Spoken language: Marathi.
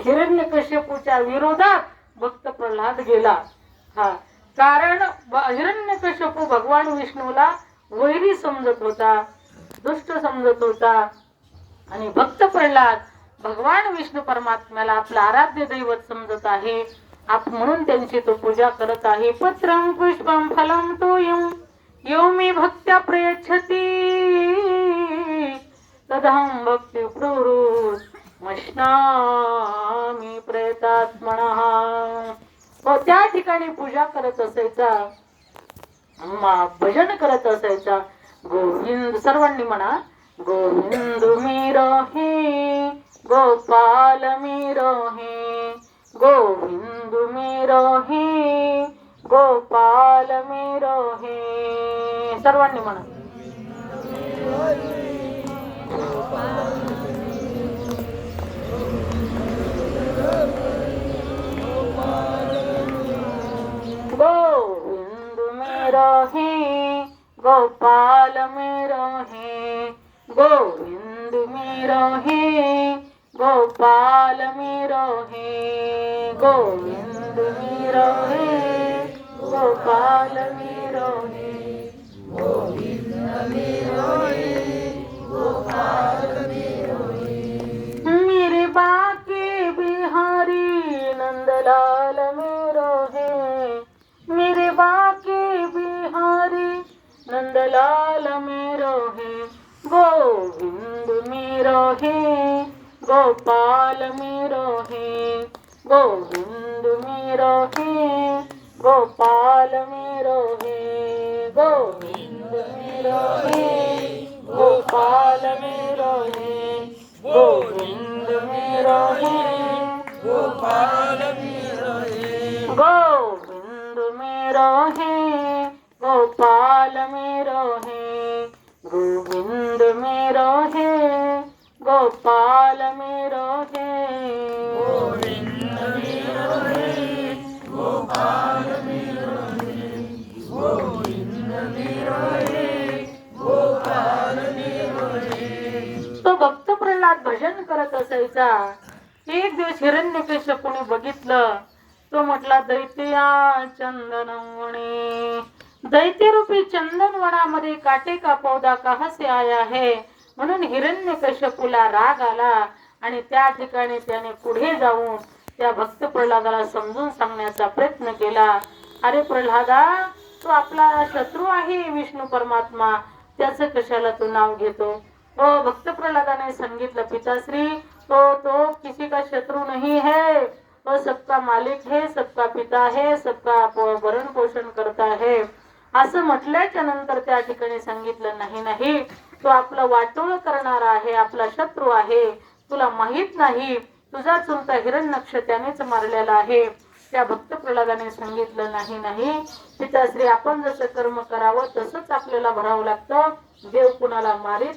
हिरण्यकश्यपूच्या विरोधात भक्त प्रल्हाद गेला. हा. कारण ब- हिरण्यकश्यपू भगवान विष्णूला वैरी समजत होता दुष्ट समजत होता. आणि भक्त प्रल्हाद भगवान विष्णू परमात्म्याला आपलं आराध्य दैवत समजत आहे. आप म्हणून त्यांची तो पूजा करत आहे. पत्रम पुष्पम फलम तो येऊ येऊ मी भक्त्या प्रयच्छती. तदहं भक्ती प्रवृत मशना प्रयतात्मनः व त्या ठिकाणी पूजा करत असायचा. भजन करत असायचा. गोविंद सर्वांनी म्हणा गोविंद मी रहे गोपाल मी रहे गोविंद मी रहे गोपाल मी रहे. सर्वांनी म्हणा गोविंद में रहे गोपाल में रहे गोविंद में रहे गोपाल में रहे गोविंद में रहे गोपाल में रहे मेरे लाल मेरो है गोविंद मेरो है गोपाल मेरो है गोविंद मेरो है गोपाल मेरो है गोविंद मेरो है गोपाल मेरो है गोविंद मेरो है गोपाल मेरो है गोविंद मेरो है गोपाल मेरो है गोविंद मेरो है गोपाल मेरो है। गोविंद मेरो है गोपाल मेरो है गोविंद मेरो है गोपाल मेरो है। तो भक्त प्रल्हाद भजन करत असायचा. एक दिवस हिरण्यकेशपुने बघितलं तो म्हटला दैत्या चंदनवणे. दैत्यरूपी चंदनवनामध्ये काटे का पौदा कहासे आया है? म्हणून हिरण्यकश्यपूला राग आला आणि त्या ठिकाणी त्याने पुढे जाऊन त्या भक्त प्रल्हादाला समजून सांगण्याचा प्रयत्न केला. अरे प्रल्हादा तो आपला शत्रू आहे विष्णू परमात्मा. त्याचं कशाला तू नाव घेतो? ओ भक्त प्रल्हादाने सांगितलं पिताश्री. तो तो किसी का शत्रु नहीं है. वो सबका मालिक है सबका पिता है सबका भरण पोषण करता है. असं म्हटल्याच्या नंतर त्या ठिकाणी सांगितलं नाही नाही तो आपला वाटोळ करणारा आहे आपला शत्रू आहे तुला माहीत नाही तुझा चुलता हिरण्यक्ष त्यानेच मारलेला आहे. त्या भक्त प्रल्हादाने सांगितलं नाही नाही पिताश्री आपण जसं कर्म करावं तसंच आपल्याला भरावं लागतं. देव कुणाला मारित